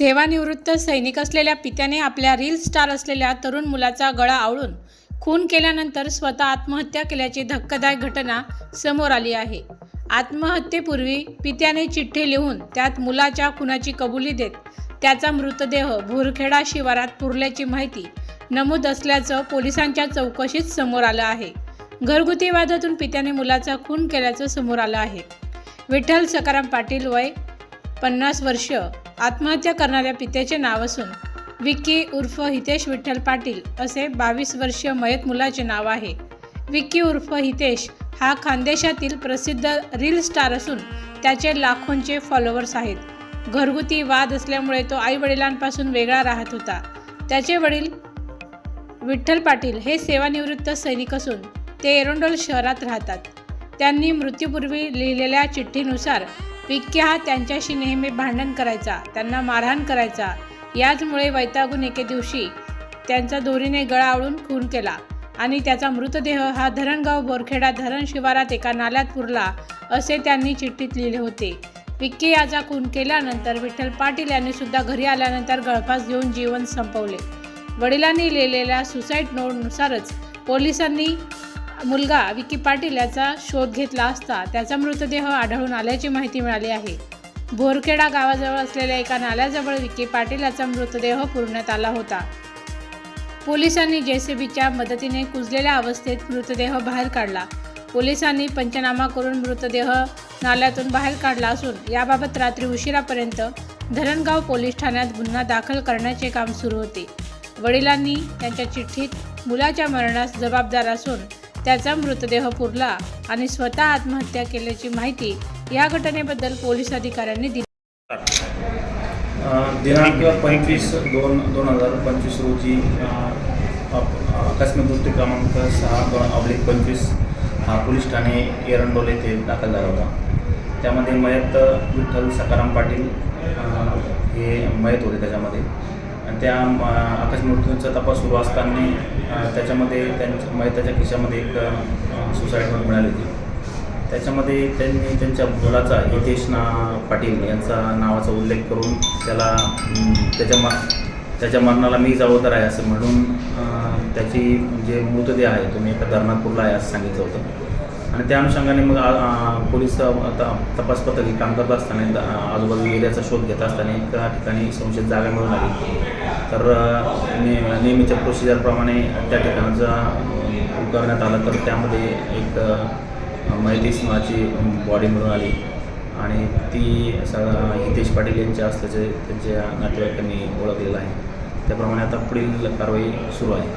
सेवानिवृत्त सैनिक असलेल्या पित्याने आपल्या रील स्टार असलेल्या तरुण मुलाचा गळा आवळून खून केल्यानंतर स्वतः आत्महत्या केल्याची धक्कादायक घटना समोर आली आहे. आत्महत्येपूर्वी पित्याने चिठ्ठी लिहून त्यात मुलाच्या खुनाची कबुली देत त्याचा मृतदेह भोरखेडा शिवारात पुरल्याची माहिती नमूद असल्याचं पोलिसांच्या चौकशीत समोर आलं आहे. घरगुती वादातून पित्याने मुलाचा खून केल्याचं समोर आलं आहे. विठ्ठल सकाराम पाटील वय पन्नास वर्ष आत्महत्या करणाऱ्या पित्याचे नाव असून विक्की उर्फ हितेश विठ्ठल पाटील असे बावीस वर्षीय मयत मुलाचे नाव आहे. विक्की उर्फ हितेश हा खानदेशातील प्रसिद्ध रील स्टार असून त्याचे लाखोंचे फॉलोअर्स आहेत. घरगुती वाद असल्यामुळे तो आईवडिलांपासून वेगळा राहत होता. त्याचे वडील विठ्ठल पाटील हे सेवानिवृत्त सैनिक असून ते एरोंडोल शहरात राहतात. त्यांनी मृत्यूपूर्वी लिहिलेल्या चिठ्ठीनुसार विक्की हा त्यांच्याशी नेहमी भांडण करायचा त्यांना मारहाण करायचा. याचमुळे वैतागून एके दिवशी त्यांचा दोरीने गळा आवळून खून केला आणि त्याचा मृतदेह हा धरणगाव बोरखेडा धरण शिवारात एका नाल्यात पुरला असे त्यांनी चिठ्ठीत लिहिले होते. विक्की याचा खून केल्यानंतर विठ्ठल पाटील यांनी सुद्धा घरी आल्यानंतर गळफास घेऊन जीवन संपवले. वडिलांनी लिहिलेल्या सुसाईड नोटनुसारच पोलिसांनी मुलगा विकी पाटील याचा शोध घेतला असता त्याचा मृतदेह आढळून आल्याची माहिती मिळाली आहे. बोरखेडा गावाजवळ असलेल्या एका नाल्याजवळ विकी पाटील याचा मृतदेह पुरण्यात आला होता. पोलिसांनी जेसीबीच्या मदतीने कुजलेल्या अवस्थेत मृतदेह बाहेर काढला. पोलिसांनी पंचनामा करून मृतदेह नाल्यातून बाहेर काढला असून याबाबत रात्री उशिरापर्यंत धरणगाव पोलीस ठाण्यात गुन्हा दाखल करण्याचे काम सुरू होते. वडिलांनी त्यांच्या चिठ्ठीत मुलाच्या मरणास जबाबदार असून त्याचा मृतदेह पुरला आणि स्वतः आत्महत्या केल्याची माहिती या घटनेबद्दल पोलीस अधिकाऱ्यांनी दिली. दिनांक पंचवीस दोन दोन हजार पंचवीस रोजी आकस्मिक मृत्यू क्रमांक सहा दोन ऑब्लिक पंचवीस हा पोलीस ठाणे एरंडोल येथे दाखल झाला होता. त्यामध्ये मयत विठ्ठल सकाराम पाटील हे मयत होते त्याच्यामध्ये. त्या म, मृत्यूंचा तपास सुरू असताना त्याच्यामध्ये त्यांच्या म्हणजे मयताच्या खिशामध्ये एक सुसाईड नोट मिळाली होती. त्याच्यामध्ये त्यांनी त्यांच्या मुलाचा हितेश ना पाटील यांचा नावाचा उल्लेख करून त्याला त्याच्या मा त्याच्या मरणाला मी जबाबदार आहे असं म्हणून त्याची जे मृतदेह आहे तुम्ही एका धरणापूरला आहे असं सांगितलं होतं. आणि त्या अनुषंगाने मग पोलीस आता तपास पथक हे काम करत असताना आजूबाजू एरियाचा शोध घेत असताना एका ठिकाणी संशयित जागा मिळून आली. तर ने नेहमीच्या प्रोसिजरप्रमाणे त्या ठिकाणाचा करण्यात आलं. तर त्यामध्ये एक अं, मैतीस बॉडी मिळून आली. आणि ती हितेश पाटील यांच्या असल्याचे त्यांच्या नातेवाईकांनी ओळखलेलं आहे. त्याप्रमाणे आता पुढील कारवाई सुरू आहे.